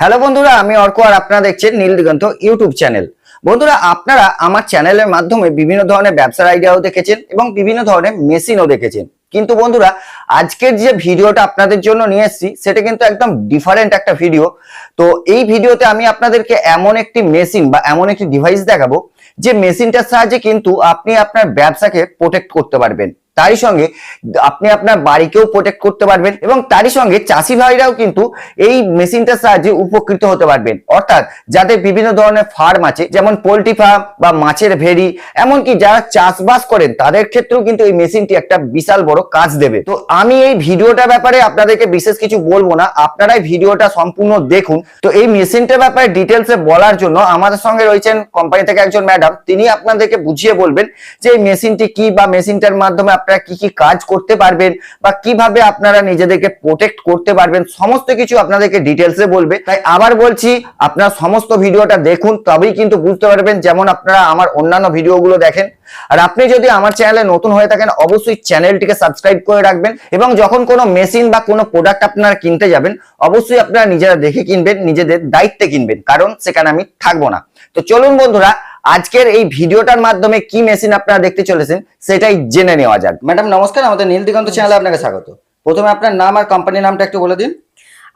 Hello বন্ধুরা, আমি অর্ক আর আপনারা দেখছেন নীল দিগন্ত ইউটিউব চ্যানেল। বন্ধুরা, আপনারা আমার চ্যানেলের মাধ্যমে বিভিন্ন ধরনের ব্যবসার আইডিয়াও দেখেছেন এবং বিভিন্ন ধরনের মেশিনও দেখেছেন। কিন্তু বন্ধুরা, আজকের যে ভিডিওটা আপনাদের জন্য নিয়ে এসেছি, সেটা কিন্তু একদম ডিফারেন্ট একটা ভিডিও তো এই ভিডিওতে আমি আপনাদেরকে এমন একটি মেশিন বা এমন একটি ডিভাইস দেখাবো, যে মেশিনটার সাহায্যে কিন্তু আপনি আপনার ব্যবসাকে প্রোটেক্ট করতে পারবেন। তারই সঙ্গে আপনি আপনার বাড়িকেও প্রোটেক্ট করতে পারবেন এবং তারই সঙ্গে চাষি ভাইরাও কিন্তু এই মেশিনটার সাহায্যে উপকৃত হতে পারবেন। অর্থাৎ যাদের বিভিন্ন ধরনের ফার্ম আছে, যেমন পোলট্রি ফার্ম বা মাছের ভেড়ি, এমনকি যারা চাষবাস করেন, তাদের ক্ষেত্রেও কিন্তু এই মেশিনটি একটা বিশাল বড় কাজ দেবে। তো আমি এই ভিডিওটার ব্যাপারে আপনাদেরকে বিশেষ কিছু বলব না, আপনারাই ভিডিওটা সম্পূর্ণ দেখুন। তো এই মেশিনটার ব্যাপারে ডিটেলসে বলার জন্য আমাদের সঙ্গে রয়েছেন কোম্পানি থেকে একজন ম্যাডাম তিনি আপনাদেরকে বুঝিয়ে বলবেন যে এই মেশিনটি কি বা মেশিনটার মাধ্যমে আপনারা কি কি কাজ করতে পারবেন বা কীভাবে আপনারা নিজেদেরকে প্রোটেক্ট করতে পারবেন, সমস্ত কিছু আপনাদেরকে ডিটেলসে বলবে। তাই আবার বলছি, আপনারা সমস্ত ভিডিওটা দেখুন, তবেই কিন্তু বুঝতে পারবেন যেমন আপনারা আমার অন্যান্য ভিডিওগুলো দেখেন। আর আপনি যদি আমার চ্যানেলে নতুন হয়ে থাকেন, অবশ্যই চ্যানেলটিকে সাবস্ক্রাইব করে রাখবেন এবং যখন কোনো মেশিন বা কোনো প্রোডাক্ট আপনারা কিনতে যাবেন, অবশ্যই আপনারা নিজেরা দেখে কিনবেন, নিজেদের দায়িত্বে কিনবেন, কারণ সেখানে আমি থাকব না। তো চলুন বন্ধুরা আজকের এই ভিডিওটার মাধ্যমে কি মেশিন আপনারা দেখতে চলেছেন সেটাই জেনে নেওয়া যাক। ম্যাডাম নমস্কার আমাদের নীল দিগন্ত চ্যানেলে আপনাকে স্বাগত। প্রথমে আপনার নাম আর কোম্পানির নামটা একটু বলে দিন।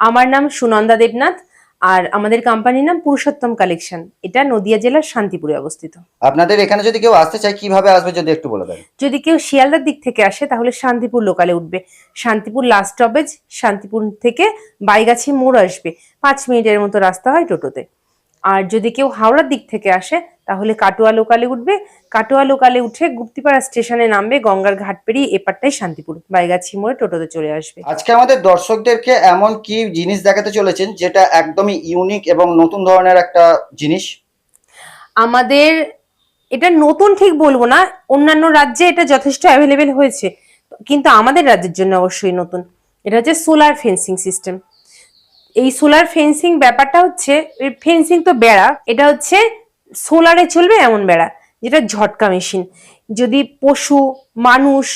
আমার নাম সুনন্দা দেবনাথ আর আমাদের কোম্পানির নাম পুরুষোত্তম কালেকশন এটা নদিয়া জেলার শান্তিপুরে অবস্থিত। আপনাদের এখানে যদি কেউ আসতে চায় কীভাবে আসবে যদি একটু বলে দেন? যদি কেউ শিয়ালদার দিক থেকে আসে তাহলে শান্তিপুর লোকালে উঠবে। শান্তিপুর লাস্ট স্টপেজ শান্তিপুর থেকে বাইগাছি মোড় আসবে। পাঁচ মিনিটের মতো রাস্তা হয় টোটোতে। আর যদি কেউ হাওড়ার দিক থেকে আসে তাহলে কাটোয়া লোকালে উঠবে। কাটোয়া লোকালে উঠে গুপ্তিপাড়া স্টেশনে নামবে গঙ্গার ঘাট পেরিয়ে এপারটাই শান্তিপুর। বাইগাছি মোড়ে টোটোতে চলে আসবে। আজকে আমাদের দর্শকদেরকে এমন কি জিনিস দেখাতে চলেছেন যেটা একদমই ইউনিক এবং নতুন ধরনের একটা জিনিস? আমাদের এটা নতুন ঠিক বলব না অন্যান্য রাজ্যে এটা যথেষ্ট অ্যাভেলেবেল হয়েছে কিন্তু আমাদের রাজ্যের জন্য অবশ্যই নতুন। এটা হচ্ছে সোলার ফেন্সিং সিস্টেম এই সোলার ফেন্সিং ব্যাপারটা হচ্ছে ফেন্সিং তো বেড়া, এটা হচ্ছে সোলারে চলবে এমন বেড়া, যেটা ঝটকা মেশিন। যদি পশু, মানুষ,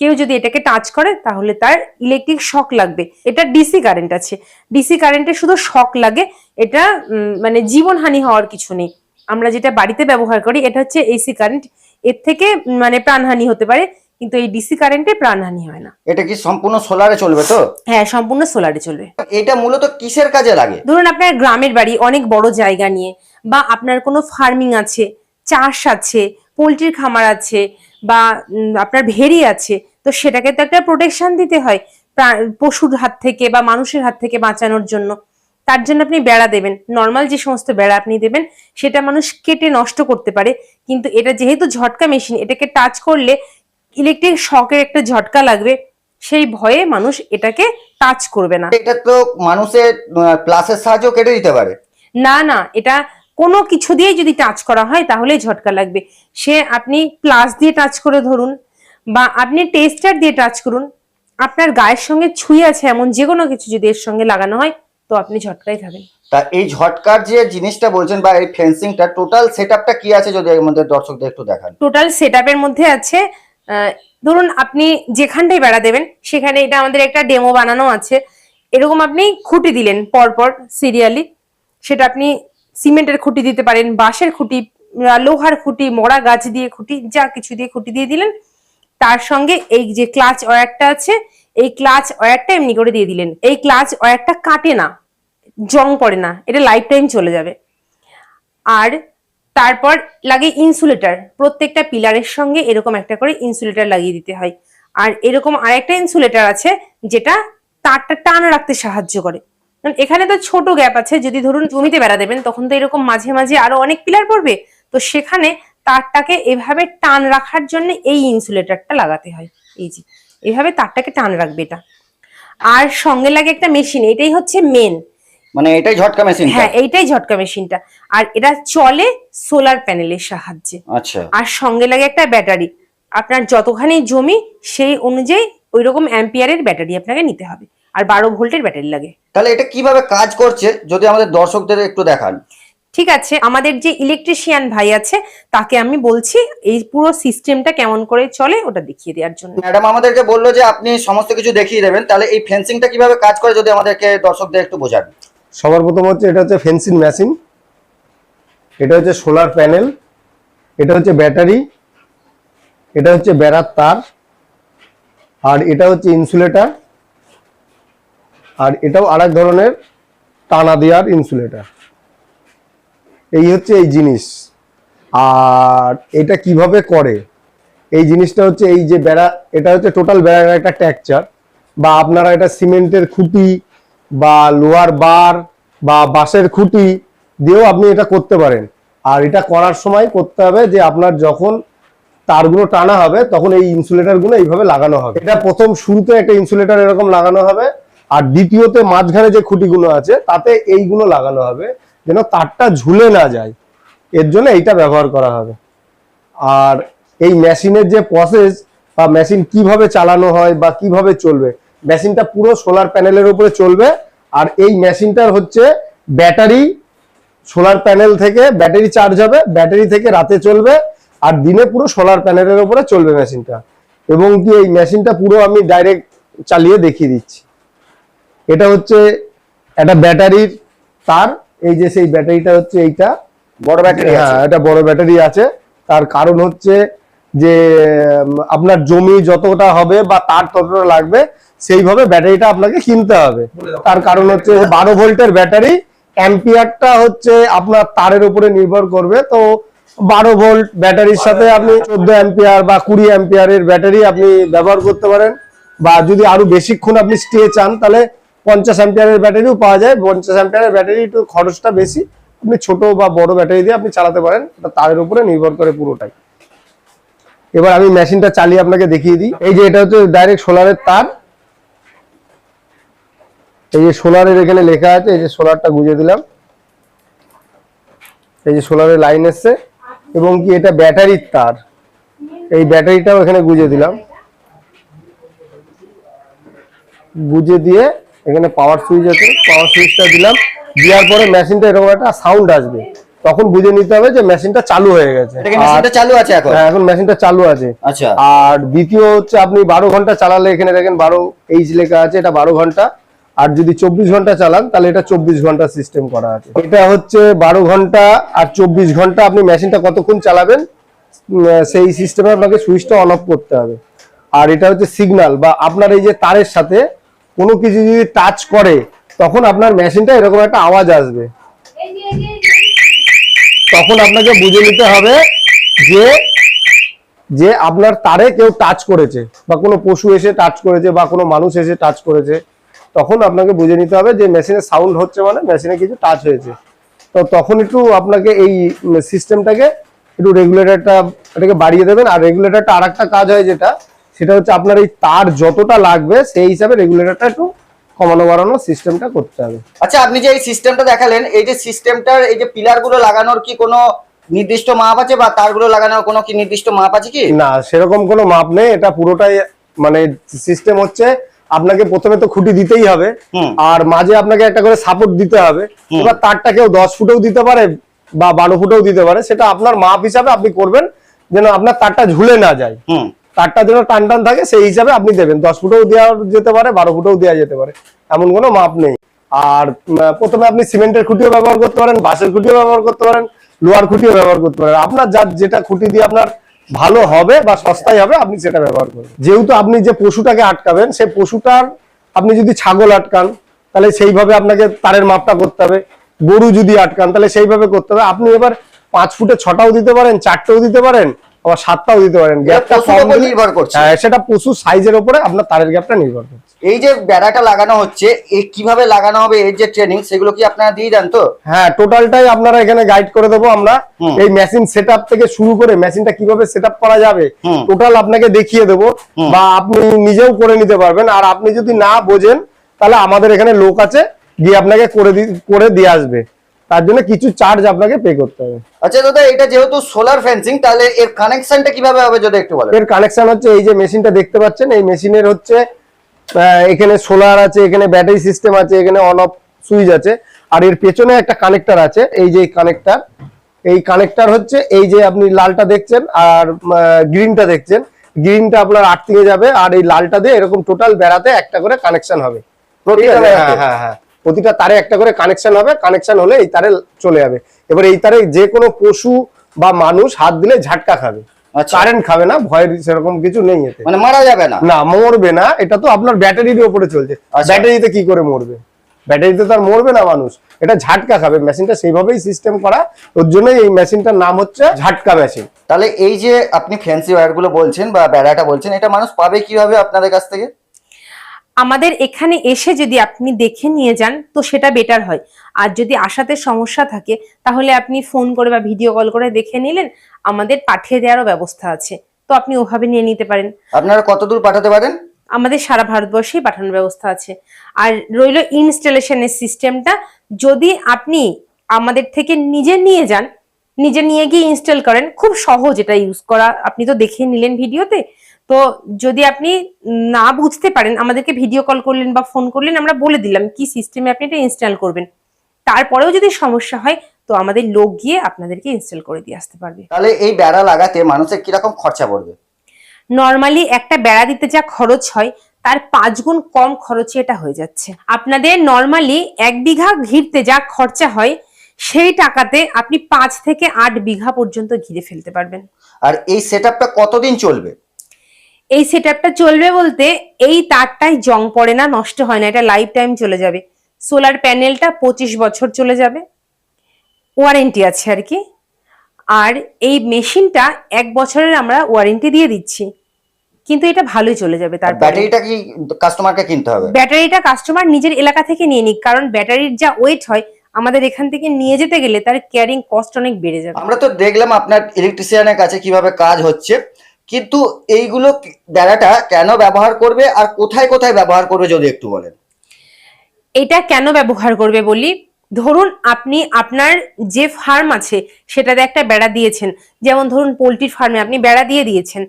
কেউ যদি এটাকে টাচ করে, তাহলে তার ইলেকট্রিক শক লাগবে। এটা ডিসি কারেন্ট আছে। ডিসি কারেন্টে শুধু শক লাগে, এটা মানে জীবনহানি হওয়ার কিছু নেই। আমরা যেটা বাড়িতে ব্যবহার করি, এটা হচ্ছে এসি কারেন্ট। এর থেকে মানে প্রাণহানি হতে পারে। কিন্তু এই ডিসি কারেন্টে প্রাণহানি হয় না। এটা কি সম্পূর্ণ সোলারে চলবে তো? হ্যাঁ সম্পূর্ণ সোলারে চলবে। এটা মূলত কিসের কাজে লাগে? ধরুন আপনার গ্রামের বাড়ি অনেক বড় জায়গা নিয়ে বা আপনার কোনো ফার্মিং আছে চাষ আছে পোলট্রির খামার আছে বা আপনার ভেড়ি আছে তো সেটাকে তো একটা প্রোটেকশন দিতে হয় পশুর হাত থেকে বা মানুষের হাত থেকে বাঁচানোর জন্য। তার জন্য আপনি বেড়া দেবেন। নর্মাল যে সমস্ত বেড়া আপনি দেবেন সেটা মানুষ কেটে নষ্ট করতে পারে। কিন্তু এটা যেহেতু ঝটকা মেশিন এটাকে টাচ করলে ইলেকট্রিক শকের একটা ঝটকা লাগবে সেই ভয়ে মানুষ এটাকে টাচ করবে না। এটা তো মানুষের প্লাসের সাহায্য কেটে দিতে পারে। না না এটা কোনো কিছু দিয়ে যদি টাচ করা হয় তাহলেই ঝটকা লাগবে। সে আপনি প্লাস দিয়ে টাচ করে ধরুন বা আপনি টেস্টার দিয়ে টাচ করুন আপনার গায়ের সঙ্গে ছুঁয়ে আছে এমন যে কোনো কিছু যদি এর সঙ্গে লাগানো হয় তো আপনি ঝটকাই খাবেন। তা এই ঝটকার যে জিনিসটা বলছেন বা এই ফেন্সিংটা টোটাল সেটআপটা কি আছে যদি আমাদের দর্শকদের একটু দেখান? টোটাল সেট মধ্যে আছে ধরুন আপনি যেখানটাই বেড়া দেবেন, সেখানে এটা আমাদের একটা ডেমো বানানো আছে। এরকম আপনি খুঁটি দিলেন পরপর সিরিয়ালি সেটা আপনি সিমেন্টের খুঁটি দিতে পারেন, বাঁশের খুঁটি লোহার খুঁটি, মরা গাছ দিয়ে খুঁটি, যা কিছু দিয়ে খুঁটি দিয়ে দিলেন। তার সঙ্গে এই যে ক্লাচ ওয়্যারটা আছে, এই ক্লাচ ওয়্যারটা এমনি করে দিয়ে দিলেন। এই ক্লাচ ওয়্যারটা কাটে না, জং পড়ে না, এটা লাইফ টাইম চলে যাবে। আর তারপর লাগে ইনসুলেটর প্রত্যেকটা পিলারের সঙ্গে এরকম একটা করে ইনসুলেটর লাগিয়ে দিতে হয়। আর এরকম আরেকটা ইনসুলেটর আছে, যেটা তারটা টান রাখতে সাহায্য করে। এখানে তো ছোট গ্যাপ আছে, যদি ধরুন জমিতে বেড়া দেবেন, তখন তো এরকম মাঝে মাঝে আরও অনেক পিলার পড়বে। তো সেখানে তারটাকে এভাবে টান রাখার জন্য এই ইনসুলেটরটা লাগাতে হয়। এই যে, এভাবে তারটাকে টান রাখবে এটা। আর সঙ্গে লাগে একটা মেশিন এটাই হচ্ছে মেন মানে এটাই ঝটকা মেশিন হ্যাঁ এইটাই ঝটকা মেশিনটা আর এটা চলে সোলার প্যানেলের সাহায্যে। আচ্ছা। আর সঙ্গে লাগে একটা ব্যাটারি আপনার যতখানি জমি সেই অনুযায়ী ওই রকম অ্যাম্পিয়ারের ব্যাটারি আপনাকে নিতে হবে। আর বারো ভোল্টের ব্যাটারি লাগে। তাহলে এটা কীভাবে কাজ করছে যদি আমাদের দর্শকদের একটু দেখান? ঠিক আছে আমাদের যে ইলেকট্রিশিয়ান ভাই আছে তাকে আমি বলছি এই পুরো সিস্টেমটা কেমন করে চলে ওটা দেখিয়ে দেওয়ার জন্য। ম্যাডাম আমাদেরকে বলল যে আপনি সমস্ত কিছু দেখিয়ে দেবেন। তাহলে এই ফেন্সিংটা কীভাবে কাজ করে যদি আমাদেরকে দর্শকদের একটু বোঝান। সবার প্রথম হচ্ছে এটা হচ্ছে ফেন্সিং মেশিন। এটা হচ্ছে সোলার প্যানেল। এটা হচ্ছে ব্যাটারি। এটা হচ্ছে বেড়ার তার। আর এটা হচ্ছে ইনসুলেটার। আর এটাও আরেক ধরনের টানা দেওয়ার ইনসুলেটার। এই হচ্ছে এই জিনিস। আর এটা কীভাবে করে? এই জিনিসটা হচ্ছে এই যে বেড়া এটা হচ্ছে টোটাল বেড়ার একটা টেক্সচার বা আপনারা এটা সিমেন্টের খুঁটি বা লোহার বার বা বাঁশের খুঁটি দিয়েও আপনি এটা করতে পারেন। আর এটা করার সময় করতে হবে যে আপনার যখন তারগুলো টানা হবে, তখন এই ইনসুলেটরগুলো এইভাবে লাগানো হবে। এটা প্রথম শুরুতে একটা ইনসুলেটর এরকম লাগানো হবে, আর দ্বিতীয়তে মাঝখানে যে খুঁটিগুলো আছে, তাতে এইগুলো লাগানো হবে, যেন তারটা ঝুলে না যায়। এর জন্য এইটা ব্যবহার করা হবে। আর এই মেশিনের যে প্রসেস বা মেশিন কীভাবে চালানো হয় বা কীভাবে চলবে মেশিনটা পুরো সোলার প্যানেলের উপরে চলবে। আর এই মেশিনটার হচ্ছে ব্যাটারি সোলার প্যানেল থেকে ব্যাটারি চার্জ হবে ব্যাটারি থেকে রাতে চলবে আর দিনে পুরো সোলার প্যানেলের উপরে চলবে মেশিনটা। এবং কি এই মেশিনটা পুরো আমি ডাইরেক্ট চালিয়ে দেখিয়ে দিচ্ছি। এটা হচ্ছে একটা ব্যাটারির তার এই যে সেই ব্যাটারিটা হচ্ছে এইটা। বড় ব্যাটারি হ্যাঁ এটা বড় ব্যাটারি আছে। তার কারণ হচ্ছে যে আপনার জমি যতটা হবে বা তার ততটা লাগবে সেইভাবে ব্যাটারিটা আপনাকে কিনতে হবে। তার কারণ হচ্ছে বারো ভোল্টের ব্যাটারি অ্যাম্পিয়ারটা হচ্ছে আপনার তারের উপরে নির্ভর করবে। তো বারো ভোল্ট ব্যাটারির সাথে আপনি চোদ্দ অ্যাম্পিয়ার বা কুড়ি অ্যাম্পিয়ারের ব্যাটারি আপনি ব্যবহার করতে পারেন। বা যদি আরও বেশিক্ষণ আপনি স্টে চান তাহলে পঞ্চাশ অ্যাম্পিয়ারের ব্যাটারিও পাওয়া যায়। পঞ্চাশ অ্যাম্পিয়ারের ব্যাটারি একটু খরচটা বেশি। আপনি ছোট বা বড় ব্যাটারি দিয়ে আপনি চালাতে পারেন। তারের উপরে নির্ভর করে পুরোটাই। এবার আমি মেশিনটা চালিয়ে আপনাকে দেখিয়ে দিই। এই যে এটা হচ্ছে ডাইরেক্ট সোলারের তার। এই যে সোলারের এখানে লেখা আছে, এই যে সোলারটা গুঁজে দিলাম। এই যে সোলারের লাইন এসছে, এবং কি এটা ব্যাটারির তার। এই ব্যাটারিটাও এখানে গুঁজে দিলাম। গুঁজে দিয়ে এখানে পাওয়ার সুইচ আছে পাওয়ার সুইচটা দিলাম। দেওয়ার পরে মেশিনটা এরকম একটা সাউন্ড আসবে। তখন বুঝে নিতে হবে যে মেশিনটা চালু হয়ে গেছে। চালু আছে এখন? হ্যাঁ, এখন মেশিনটা চালু আছে। আচ্ছা। আর দ্বিতীয় হচ্ছে আপনি বারো ঘণ্টা চালালে এখানে দেখেন বারো এইচ লেখা আছে এটা বারো ঘণ্টা। আর যদি চব্বিশ ঘণ্টা চালান তাহলে এটা চব্বিশ ঘণ্টা সিস্টেম করা আছে। এটা হচ্ছে বারো ঘণ্টা আর চব্বিশ ঘণ্টা আপনি মেশিনটা কতক্ষণ চালাবেন সেই সিস্টেমে আপনাকে সুইচটা অন অফ করতে হবে। আর এটা হচ্ছে সিগন্যাল বা আপনার এই যে তারের সাথে কোনো কিছু যদি টাচ করে তখন আপনার মেশিনটা এরকম একটা আওয়াজ আসবে। তখন আপনাকে বুঝে নিতে হবে যে যে আপনার তারে কেউ টাচ করেছে বা কোনো পশু এসে টাচ করেছে বা কোনো মানুষ এসে টাচ করেছে, তখন আপনাকে বুঝে নিতে হবে যে মেশিনে সাউন্ড হচ্ছে মানে মেশিনে কিছু টাচ হয়েছে। তো তখন একটু আপনাকে এই সিস্টেমটাকে একটু রেগুলেটরটা এটাকে বাড়িয়ে দেবেন। আর রেগুলেটরটা আর কাজ হয় যেটা, সেটা হচ্ছে আপনার এই তার যতটা লাগবে সেই হিসাবে রেগুলেটরটা একটু কমানো বাড়ানো সিস্টেমটা করতে হবে। আচ্ছা আপনি যে এই সিস্টেমটা দেখালেন এই যে সিস্টেমটার এই যে পিলারগুলো লাগানোর কি কোনো নির্দিষ্ট মাপ আছে বা তারগুলো লাগানোর কোনো কি নির্দিষ্ট মাপ আছে কি? না সেরকম কোনো মাপ নেই এটা পুরোটাই মানে সিস্টেম হচ্ছে আপনাকে প্রথমে তো খুঁটি দিতেই হবে। আর মাঝে আপনাকে একটা করে সাপোর্ট দিতে হবে এবার তারটা কেউ দশ ফুটেও দিতে পারে বা বারো ফুটেও দিতে পারে সেটা আপনার মাপ হিসাবে আপনি করবেন যেন আপনার তারটা ঝুলে না যায়। তারটা যেন টান টান থাকে, সেই হিসাবে আপনি দেবেন। দশ ফুটেও দেওয়া যেতে পারে, বারো ফুটেও দেওয়া যেতে পারে। এমন কোনো মাপ নেই। আর প্রথমে আপনি সিমেন্টের খুঁটিও ব্যবহার করতে পারেন, বাঁশের খুঁটিও ব্যবহার করতে পারেন, লোহার খুঁটিও ব্যবহার করতে পারেন। আপনার যার যেটা খুঁটি দিয়ে আপনার ভালো হবে বা সস্তায় হবে, আপনি সেটা ব্যবহার করবেন। যেহেতু আপনি যে পশুটাকে আটকাবেন, সেই পশুটার আপনি যদি ছাগল আটকান, তাহলে সেইভাবে আপনাকে তারের মাপটা করতে হবে। গরু যদি আটকান, তাহলে সেইভাবে করতে হবে। আপনি এবার পাঁচ ফুটে ছটাও দিতে পারেন, চারটেও দিতে পারেন আবার সাতটাও দিতে পারেন। গ্যাপটা নির্ভর করছে। হ্যাঁ সেটা পশু সাইজের উপরে আপনার তারের গ্যাপটা নির্ভর করছে। এই যে বেড়াটা লাগানো হচ্ছে এ কীভাবে লাগানো হবে এর যে ট্রেনিং সেগুলো কি আপনারা দিয়ে দেন তো? হ্যাঁ টোটালটাই আপনারা এখানে গাইড করে দেবো আমরা। এই মেশিন সেট থেকে শুরু করে মেশিনটা কীভাবে সেট করা যাবে টোটাল আপনাকে দেখিয়ে দেবো। বা আপনি নিজেও করে নিতে পারবেন। আর আপনি যদি না বোঝেন তাহলে আমাদের এখানে লোক আছে গিয়ে আপনাকে করে করে দিয়ে আসবে। তার জন্য কিছু চার্জ আপনাকে পে করতে হবে। আচ্ছা দাদা এটা যেহেতু সোলার ফেন্সিং তাহলে এর কানেকশনটা কীভাবে হবে যদি একটু বলেন? এর কানেকশন হচ্ছে এই যে মেশিনটা দেখতে পাচ্ছেন এই মেশিনের হচ্ছে এখানে সোলার আছে এখানে ব্যাটারি সিস্টেম আছে এখানে অন অফ সুইচ আছে আর এর পেছনে একটা কানেক্টর আছে এই যে কানেক্টর এই কানেক্টর হচ্ছে এই যে আপনি লালটা দেখছেন আর গ্রিনটা দেখছেন। গ্রিনটা আপনার আর্থিংয়ে যাবে আর এই লালটা দিয়ে এরকম টোটাল বেড়াতে একটা করে কানেকশন হবে। প্রতিটা হ্যাঁ হ্যাঁ হ্যাঁ। প্রতিটা তারে একটা করে কানেকশন হবে কানেকশন হলে এই তারে চলে যাবে। এবার এই তারে যে কোনো পশু বা মানুষ হাত দিলে ঝাটকা খাবে। আচ্ছা। কারেন্ট খাবে না ভয়ের সেরকম কিছু নেই এতে। মানে মারা যাবে না? না মরবে না এটা তো আপনার ব্যাটারির উপরে চলছে। আচ্ছা। ব্যাটারিতে কি করে মরবে? ব্যাটারিতে তো আর মরবে না মানুষ। এটা ঝাটকা খাবে মেশিনটা সেইভাবেই সিস্টেম করা। ওর জন্যই এই মেশিনটার নাম হচ্ছে ঝাটকা মেশিন তাহলে এই যে আপনি ফ্যান্সি ওয়্যারগুলো বলছেন বা বেড়াটা বলছেন এটা মানুষ পাবে কীভাবে আপনাদের কাছ থেকে? আমাদের এখানে এসে যদি আপনি দেখে নিয়ে যান তো সেটা বেটার হয়। আর যদি আসাতে সমস্যা থাকে তাহলে আপনি ফোন করে বা ভিডিও কল করে দেখে নিলেন আমাদের পাঠিয়ে দেওয়ারও ব্যবস্থা আছে। তো আপনি ওভাবে নিয়ে নিতে পারেন। আপনারা কত দূর পাঠাতে পারেন? আমাদের সারা ভারতবর্ষেই পাঠানোর ব্যবস্থা আছে। আর রইল ইনস্টলেশনের সিস্টেমটা যদি আপনি আমাদের থেকে নিজে নিয়ে যান নিজে নিয়ে গিয়ে ইনস্টল করেন খুব সহজ এটা ইউজ করা। আপনি তো দেখে নিলেন ভিডিওতে তো যদি আপনি না বুঝতে পারেন আমাদেরকে ভিডিও কল করলেন বা ফোন করলেন আমরা বলে দিলাম কি সিস্টেমে আপনি এটা ইনস্টল করবেন। তারপরেও যদি সমস্যা হয় তো আমাদের লোক গিয়ে আপনাদেরকে ইনস্টল করে দিয়ে আসতে পারবে। তাহলে এই বেড়া লাগাতে মানুষের কীরকম খরচা পড়বে? নর্মালি একটা বেড়া দিতে যা খরচ হয় তার পাঁচ গুণ কম খরচে এটা হয়ে যাচ্ছে। আপনাদের নর্মালি এক বিঘা ঘিরতে যা খরচা হয় সেই টাকাতে আপনি পাঁচ থেকে আট বিঘা পর্যন্ত ঘিরে ফেলতে পারবেন। আর এই সেট কতদিন চলবে? এই সেট চলবে বলতে এই তারটাই জং পড়ে না নষ্ট হয় না এটা লাইফ টাইম চলে যাবে। সোলার প্যানেলটা পঁচিশ বছর চলে যাবে। ওয়ারেন্টি আছে আর কি। আর এই মেশিনটা এক বছরের আমরা ওয়ারেন্টি দিয়ে দিচ্ছি। কিন্তু এটা ভালোই চলে যাবে তার ব্যাটারিটা কি কাস্টমারকে কিনতে হবে? ব্যাটারিটা কাস্টমার নিজের এলাকা থেকে নিয়ে নিক কারণ ব্যাটারির যা ওয়েট হয় আমাদের এখান থেকে নিয়ে যেতে গেলে তার ক্যারিং কস্ট অনেক বেড়ে যাবে। আমরা তো দেখলাম আপনার ইলেকট্রিশিয়ানের কাছে কীভাবে কাজ হচ্ছে। কিন্তু এইগুলো বেড়াটা কেন ব্যবহার করবে আর কোথায় কোথায় ব্যবহার করবে যদি একটু বলেন? এটা কেন ব্যবহার করবে বলি? ধরুন আপনি আপনার যে ফার্ম আছে সেটাতে একটা বেড়া দিয়েছেন। যেমন ধরুন পোলট্রির ফার্মে আপনি বেড়া দিয়ে দিয়েছেন।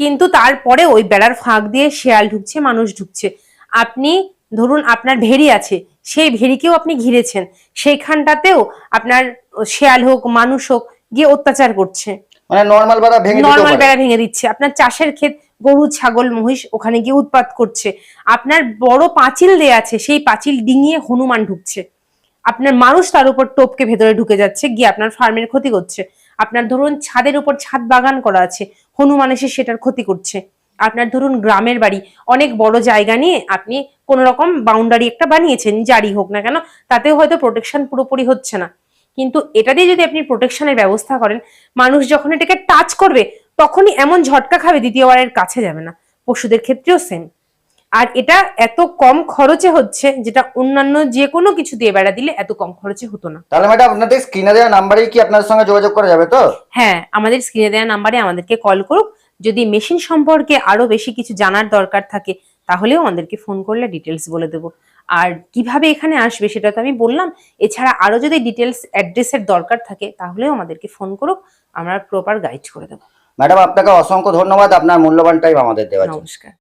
কিন্তু তারপরে ওই বেড়ার ফাঁক দিয়ে শেয়াল ঢুকছে, মানুষ ঢুকছে। আপনি ধরুন আপনার ভেড়ি আছে, সেই ভেড়িকেও আপনি ঘিরেছেন। সেইখানটাতেও আপনার শেয়াল হোক, মানুষ হোক গিয়ে অত্যাচার করছে। মানে নর্মাল বেড়া ভেঙে নর্মাল বেড়া ভেঙে দিচ্ছে। আপনার চাষের ক্ষেত গরু ছাগল মহিষ ওখানে গিয়ে উৎপাত করছে। আপনার বড় পাঁচিল দেয়া আছে সেই পাঁচিল ডিঙিয়ে হনুমান ঢুকছে। আপনার মানুষ তার উপর টপকে ভেতরে ঢুকে যাচ্ছে গিয়ে আপনার ফার্মের ক্ষতি করছে। আপনার ধরুন ছাদের উপর ছাদ বাগান করা আছে হনুমান এসে সেটার ক্ষতি করছে। আপনার ধরুন গ্রামের বাড়ি অনেক বড় জায়গা নিয়ে আপনি কোন রকম বাউন্ডারি একটা বানিয়েছেন জারি হোক না কেন তাতেও হয়তো প্রোটেকশন পুরোপুরি হচ্ছে না। কিন্তু এটা দিয়ে যদি আপনি প্রোটেকশনের ব্যবস্থা করেন মানুষ যখন এটাকে টাচ করবে তখনই এমন ঝটকা খাবে দ্বিতীয়বারের কাছে যাবে না। পশুদের ক্ষেত্রেও সেম আর এটা এত কম খরচে হচ্ছে যেটা অন্যান্য যে কোনো কিছু দিয়ে বেড়া দিলে এত কম খরচে হতো না। তাহলে ম্যাডাম আপনাদের স্ক্রিনে দেওয়া নাম্বারেই কি আপনাদের সঙ্গে যোগাযোগ করা যাবে তো? হ্যাঁ আমাদের স্ক্রিনে দেওয়া নাম্বারে আমাদেরকে কল করুক। যদি মেশিন সম্পর্কে আরও বেশি কিছু জানার দরকার থাকে তাহলেও আমাদেরকে ফোন করলে ডিটেলস বলে দেবো। আর কীভাবে এখানে আসবে সেটা তো আমি বললাম। এছাড়া আরও যদি ডিটেলস অ্যাড্রেসের দরকার থাকে তাহলেও আমাদেরকে ফোন করুক আমরা প্রপার গাইড করে দেবো। ম্যাডাম আপনাকে অসংখ্য ধন্যবাদ। আপনার মূল্যবান টাইম আমাদের দেওয়ার নমস্কার।